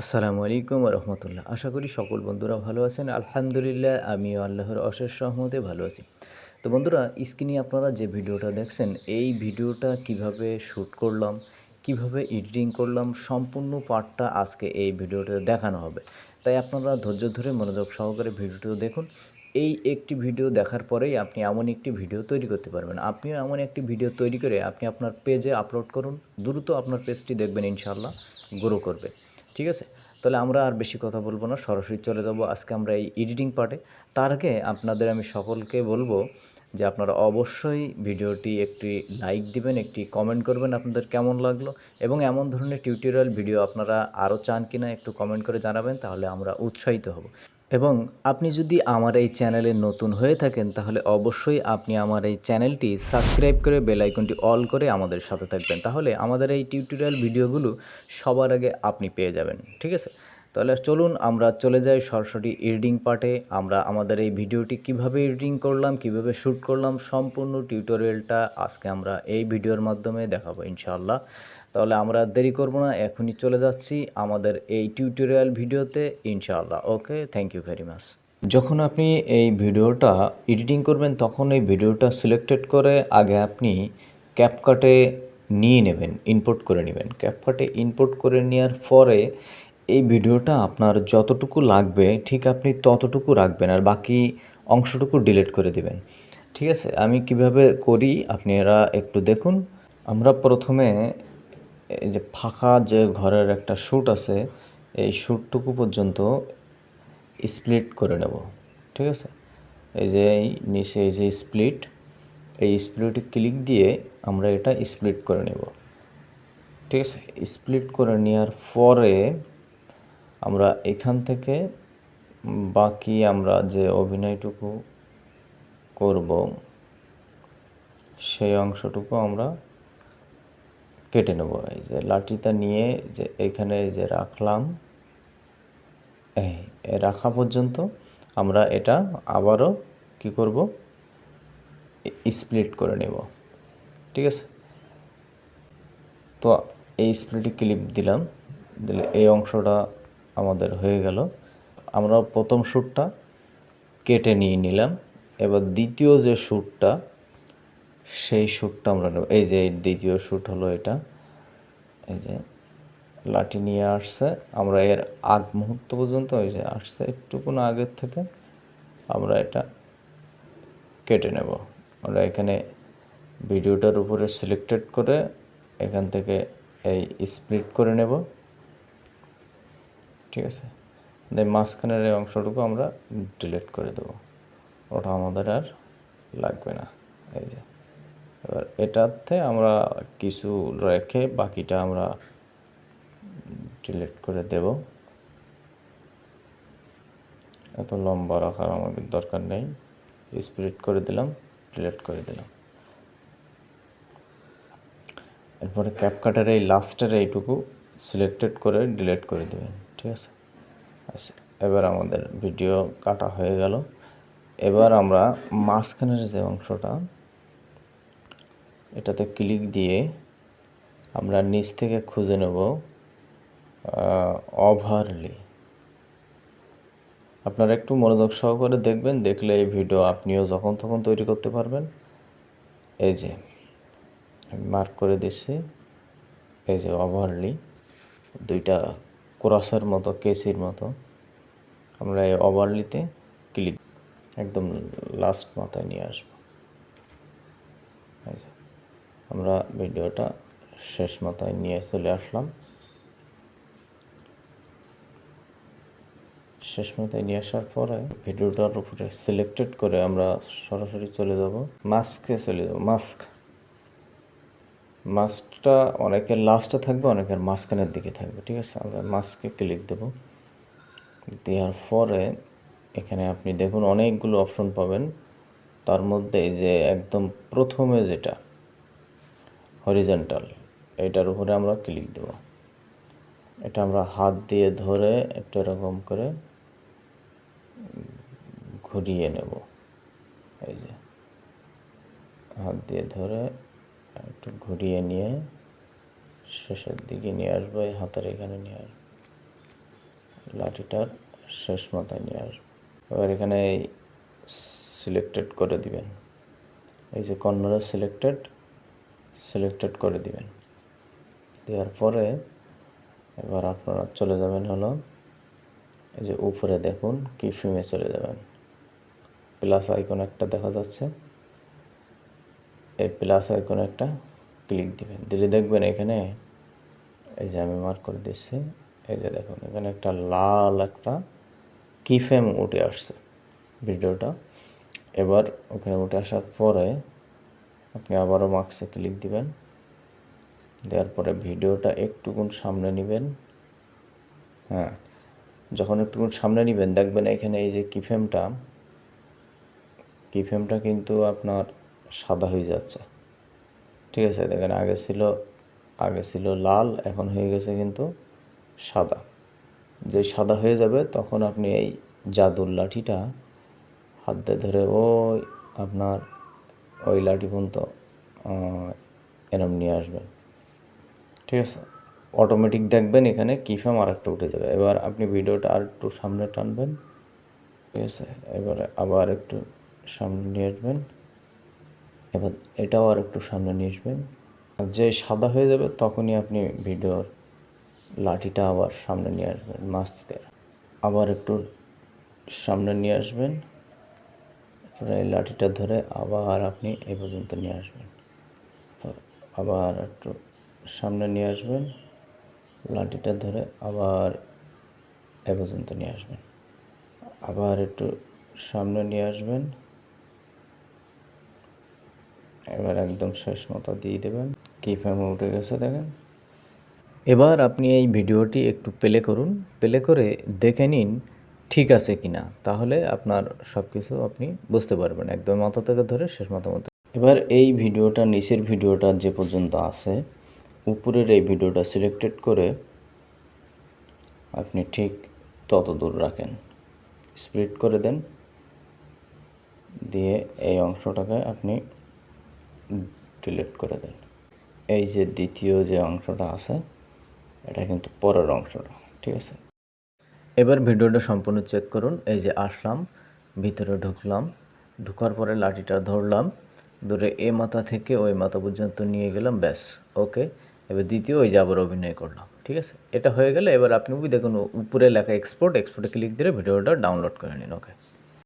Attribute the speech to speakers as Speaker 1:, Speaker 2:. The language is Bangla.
Speaker 1: আসসালামু আলাইকুম রহমতুল্লাহ আশা করি সকল বন্ধুরা ভালো আছেন। আলহামদুলিল্লাহ, আমিও আল্লাহর অশেষ রহমতে ভালো আছি। তো বন্ধুরা, স্ক্রিনে আপনারা যে ভিডিওটা দেখছেন, এই ভিডিওটা কীভাবে শ্যুট করলাম, কীভাবে এডিটিং করলাম, সম্পূর্ণ পার্টটা আজকে এই ভিডিওটা দেখানো হবে। তাই আপনারা ধৈর্য ধরে মনোযোগ সহকারে ভিডিওটা দেখুন। এই একটি ভিডিও দেখার পরেই আপনি এমন একটি ভিডিও তৈরি করতে পারবেন। আপনিও এমন একটি ভিডিও তৈরি করে আপনি আপনার পেজে আপলোড করুন। দ্রুত আপনার পেজটি দেখবেন ইনশাল্লাহ গ্রো করবে। ঠিক আছে? তাহলে আমরা আর বেশি কথা বলব না, সরাসরি চলে যাব আজকে আমরা এই এডিটিং পার্টে তার আগে আপনাদের আমি সকলকে বলব যে আপনারা অবশ্যই ভিডিওটি একটি লাইক দিবেন, একটি কমেন্ট করবেন আপনাদের কেমন লাগল এবং এমন ধরনের টিউটোরিয়াল ভিডিও আপনারা আরও চান কিনা একটু কমেন্ট করে জানাবেন, তাহলে আমরা উৎসাহিত হব। এবং আপনি যদি আমার এই চ্যানেলে নতুন হয়ে থাকেন, তাহলে অবশ্যই আপনি আমার এই চ্যানেলটি সাবস্ক্রাইব করে বেল আইকনটি অল করে আমাদের সাথে থাকবেন। তাহলে আমাদের এই টিউটোরিয়াল ভিডিওগুলো সবার আগে আপনি পেয়ে যাবেন, ঠিক আছে? তাহলে চলুন আমরা চলে যাই সরাসরি এডিটিং পার্টে আমরা আমাদের এই ভিডিওটি কীভাবে এডিটিং করলাম, কীভাবে শ্যুট করলাম, সম্পূর্ণ টিউটোরিয়ালটা আজকে আমরা এই ভিডিওর মাধ্যমে দেখাবো, ইনশাআল্লাহ। তাহলে আমরা দেরি করব না, এখনই চলে যাচ্ছি আমাদের এই টিউটোরিয়াল ভিডিওতে, ইনশাআল্লাহ। Okay thank you very much যখন আপনি এই ভিডিওটা এডিটিং করবেন, তখন এই ভিডিওটা সিলেক্টেড করে আগে আপনি ক্যাপকাটে নিয়ে নেবেন ইনপুট করে নেবেন। ক্যাপকাটে ইনপুট করে নেওয়ার পরে এই ভিডিওটা আপনার যতটুকু লাগবে, ঠিক আপনি ততটুকু রাখবেন আর বাকি অংশটুকু ডিলিট করে দিবেন। ঠিক আছে? আমি কীভাবে করি? আপনারা একটু দেখুন। আমরা প্রথমে এই যে ফাঁকা যে ঘরের একটা শ্যুট আছে, এই শ্যুটটুকু পর্যন্ত স্প্লিট করে নেব, ঠিক আছে? এই যে নিচে এই যে স্প্লিট এই স্প্লিটে ক্লিক দিয়ে আমরা এটা স্প্লিট করে নেব, ঠিক আছে? স্প্লিট করে নেওয়ার পরে আমরা এখান থেকে বাকি আমরা যে অভিনয়টুকু করব, সেই অংশটুকু আমরা কেটে নেব। এই যে লাঠিটা নিয়ে যে এখানে যে রাখলাম, এই রাখা পর্যন্ত আমরা এটা আবারও কি করব? স্প্লিট করে নেব। ঠিক আছে? তো এই স্প্লিটে ক্লিপ দিলাম, দিলে এই অংশটা আমাদের হয়ে গেল। আমরা প্রথম শ্যুটটা কেটে নিয়ে নিলাম। এবার দ্বিতীয় যে শ্যুটটা সেই শ্যুটটা আমরা নেব। এই যে দ্বিতীয় শ্যুট হলো এটা। এই যে লাঠি নিয়ে আসছে। আমরা এর আগ মুহূর্ত পর্যন্ত, ওই যে আসছে একটুকুন আগের থেকে, আমরা এটা কেটে নেব। আমরা এখানে ভিডিওটার উপরে সিলেক্টেড করে এখান থেকে এই স্প্লিট করে নেব। ঠিক আছে? মাঝখানের এই অংশটুকু আমরা ডিলিট করে দেবো। ওটা আমাদের আর লাগবে না। এই যে এবার এটাতে আমরা কিছু রেখে বাকিটা আমরা ডিলিট করে দেব। এত লম্বা রাখার আমাদের দরকার নেই। স্প্লিট করে দিলাম, ডিলিট করে দিলাম। এরপরে ক্যাপকাটার এই লাস্টের এইটুকু সিলেক্টেড করে ডিলিট করে দেবেন, ঠিক আছে? আচ্ছা এবার আমাদের ভিডিও কাটা হয়ে গেল। এবার আমরা মাঝখানের যে অংশটা এটাতে ক্লিক দিয়ে আমরা নিচ থেকে খুঁজে নেব ওভারলি আপনারা একটু মনোযোগ সহকারে দেখবেন, দেখলে এই ভিডিও আপনিও যখন তখন তৈরি করতে পারবেন। এই যে, আমি মার্ক করে দিচ্ছি, এই যে ওভারলি দুইটা ক্রসের মতো কেসির মতো। আমরা এই ওভারলিতে ক্লিক একদম লাস্ট মাথায় নিয়ে আসব। আমরা ভিডিওটা শেষ মাথায় নিয়ে চলে আসলাম। শেষ মাথায় নিয়ে আসার পরে ভিডিওটার উপরে সিলেক্টেড করে আমরা সরাসরি চলে যাব। মাস্কে চলে যাব। মাস্ক মাস্কটা অনেকের লাস্টে থাকবে, অনেকের মাঝখানের দিকে থাকবে, ঠিক আছে? আমরা মাস্কে ক্লিক দেব। দেওয়ার পরে এখানে আপনি দেখুন অনেকগুলো অপশন পাবেন। তার মধ্যে যে একদম প্রথমে যেটা হরিজেন্টাল এটার উপরে আমরা ক্লিক দেব। এটা আমরা হাত দিয়ে ধরে একটু এরকম করে ঘুরিয়ে নেব। এই যে, হাত দিয়ে ধরে একটু ঘুরিয়ে নিয়ে শেষের দিকে নিয়ে আসব, এই হাতের এখানে নিয়ে আসব লাঠিটার শেষ মাথায় নিয়ে আসবেন এবার এখানে সিলেক্টেড করে দিবেন। এই যে কর্নারে সিলেক্টেড সিলেক্টেড করে দিবেন। দেওয়ার পরে এবার আপনারা চলে যাবেন হলো এই যে উপরে দেখুন কি ফিমে চলে যাবেন। প্লাস আইকন একটা দেখা যাচ্ছে। এই প্লাস আইকন একটা ক্লিক দিবেন। দিলে দেখবেন এখানে এই যে আমি মার্ক করে দিচ্ছি, এই যে দেখুন, এখানে একটা লাল একটা কি ফ্রেম উঠে আসছে ভিডিওটা। এবার ওখানে উঠে আসার পরে আপনি আবারও মার্কসে ক্লিক দিবেন। দেওয়ার পরে ভিডিওটা একটুকুন সামনে নেবেন। হ্যাঁ যখন একটুকুন সামনে নেবেন, দেখবেন এখানে এই যে কিফেমটা কিফেমটা কিন্তু আপনার সাদা হয়ে যাচ্ছে। ঠিক আছে, দেখেন আগে ছিল আগে ছিল লাল, এখন হয়ে গেছে কিন্তু সাদা। যে সাদা হয়ে যাবে, তখন আপনি এই জাদুর লাঠিটা হাত দিয়ে ধরে ওই আপনার ওই লাঠি পর্যন্ত এরম নিয়ে আসবেন। ঠিক আছে? অটোমেটিক দেখবেন এখানে কিফাম আর একটা উঠে যাবে। এবার আপনি ভিডিওটা আর একটু সামনে টানবেন। ঠিক আছে? এবারে আবার একটু সামনে নিয়ে আসবেন। এবার এটাও আর একটু সামনে নিয়ে আসবেন। যে সাদা হয়ে যাবে তখনই আপনি ভিডিওর লাঠিটা আবার সামনে নিয়ে আসবেন মাছতে আবার একটু সামনে নিয়ে আসবেন। এরপরে এই লাঠিটা ধরে আবার আপনি এই পর্যন্ত নিয়ে আসবেন। আবার একটু সামনে নিয়ে আসবেন, লাঠিটা ধরে আবার এ পর্যন্ত নিয়ে আসবেন। আবার একটু সামনে নিয়ে আসবেন, এবার একদম শেষ মতো দিয়ে দেবেন। কি ফ্রেমে উঠে গেছে দেখেন। এবার আপনি এই ভিডিওটি একটু প্লে করুন। প্লে করে দেখে নিন ঠিক আছে কি না তাহলে আপনার সব কিছু আপনি বুঝতে পারবেন। একদম মাথা থেকে ধরে শেষ মাথা মতো এবার এই ভিডিওটা, নিচের ভিডিওটা যে পর্যন্ত আছে, উপরের এই ভিডিওটা সিলেক্টেড করে আপনি ঠিক তত দূর রাখেন। স্প্লিট করে দেন, দিয়ে এই অংশটাকে আপনি ডিলিট করে দেন। এই যে দ্বিতীয় যে অংশটা আছে, এটা কিন্তু পরের অংশটা, ঠিক আছে? এবার ভিডিওটা সম্পূর্ণ চেক করুন। এই যে আসলাম, ভিতরে ঢুকলাম, ঢুকার পরে লাঠিটা ধরলাম, ধরে এ মাথা থেকে ওই মাথা পর্যন্ত নিয়ে গেলাম, ব্যাস ওকে এবার দ্বিতীয় ওই যে আবার অভিনয় করলাম, ঠিক আছে? এটা হয়ে গেলে এবার আপনি দেখুন, উপরে লেখা এক্সপোর্ট এক্সপোর্টে ক্লিক দিলে ভিডিওটা ডাউনলোড করে নিন ওকে